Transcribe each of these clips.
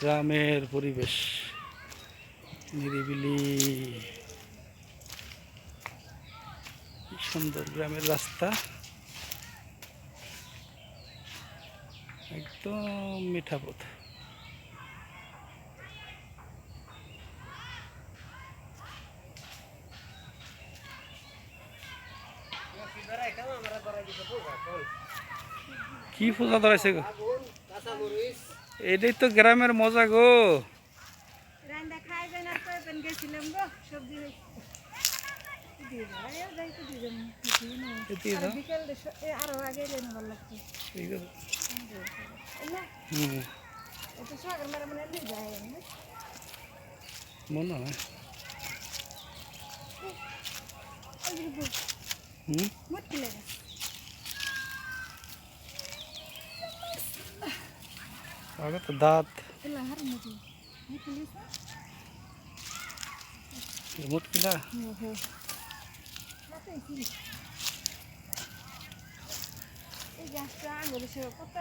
গ্রামের পরিবেশ। নিরিবিলি। সুন্দর গ্রামের রাস্তা। একদম মিঠা পথ। কি পূজা ধরাইছে গো? এটাই তো গ্রামের মজা গো। খাই যায়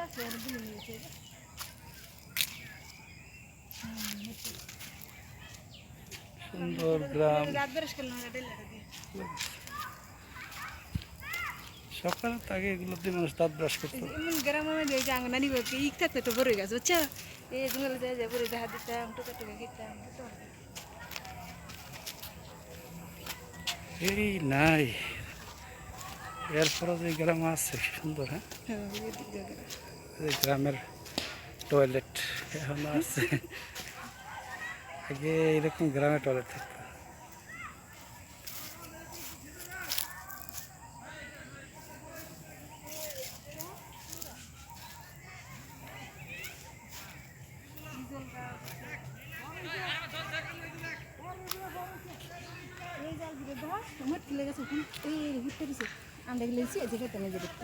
আছে আর দিয়ে নিয়েছে সুন্দর গ্রাম সকালে তাকে এগুলো দিয়ে মানুষ দাঁত ব্রাশ করতো। এমন গ্রামের মধ্যে ওই যে আঙুল নানি বাবুকে ইক থাকতে তো বড় গাছ বুঝছ? এই জঙ্গলে যায় যায় বড় দেখা দিতাম টুকা টুকা খেতাম এই নাই। এরপরে যে গ্রাম আছে সুন্দর হ্যাঁ? হ্যাঁ গ্রামের টয়লেট এখনও আছে। আগে এরকম গ্রামে টয়লেট থাকতো এই জাল ঘুরে দাও মোট কিলে গেছে ওখানে এই ঘুরতে দিছে আমরা গেলেছি এই জায়গাতে মেজে দেখতে।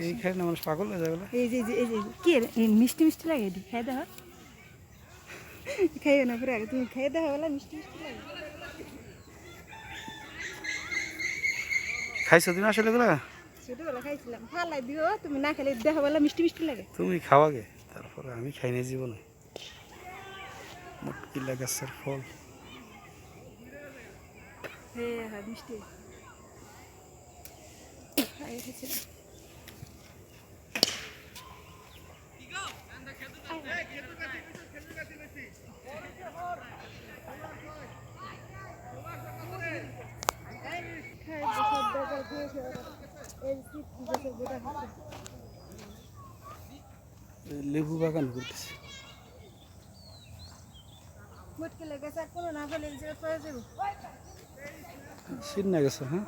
এইখানে মানুষ পাগল হয়ে যাবে এই যে এই যে- কি মিষ্টি মিষ্টি লাগে এটি? খাই দাও। খাইও না পরে আগে তুমি বলে মিষ্টি মিষ্টি লাগে। খাইছো তুমি আসলে এগুলা? ছোটবেলা খাইছিলাম। ফালাই দিও তুমি না খেলে দেখা বলে মিষ্টি মিষ্টি লাগে। তুমি খাওয়াগে তারপরে আমি খাই নাই জীবনে। মুটকিলা গাছের ফল। মিষ্টি। আগে খাইছিলাম এই লেবু বাগান করতেছে। মুটকি লেগেছে আর কোনো না ফেলে এই জায়গায় সিন্না গেছে হ্যাঁ?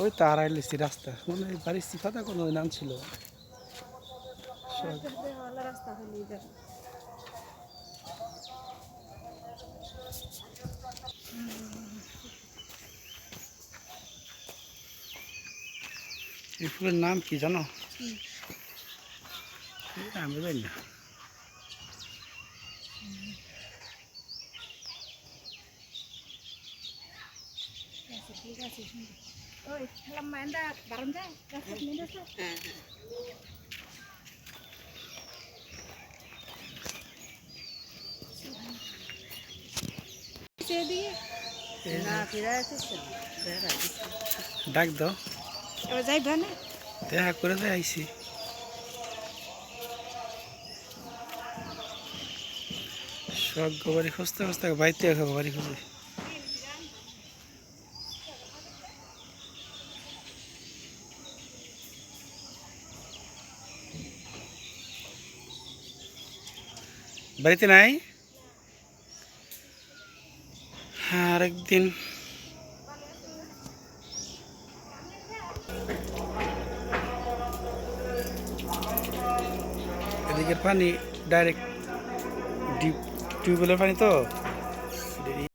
ওই তার আইলেছি রাস্তা। মানে বাড়ির সিফাতা কোনো নাম ছিল? রাস্তা এই ফুলের নাম কি জানো? আমি জানি না। আচ্ছা আছে সেদিকে না। ডাক দাও। দেখা করে দেয় আইসি। খুঁজতে খুঁজতে বাড়িতে বাড়ি খুঁজে। বাড়িতে নাই? হ্যাঁ আরেকদিন এদিকে পানি ডাইরেক্ট ডিপ টিউবওয়েলের পানি তো।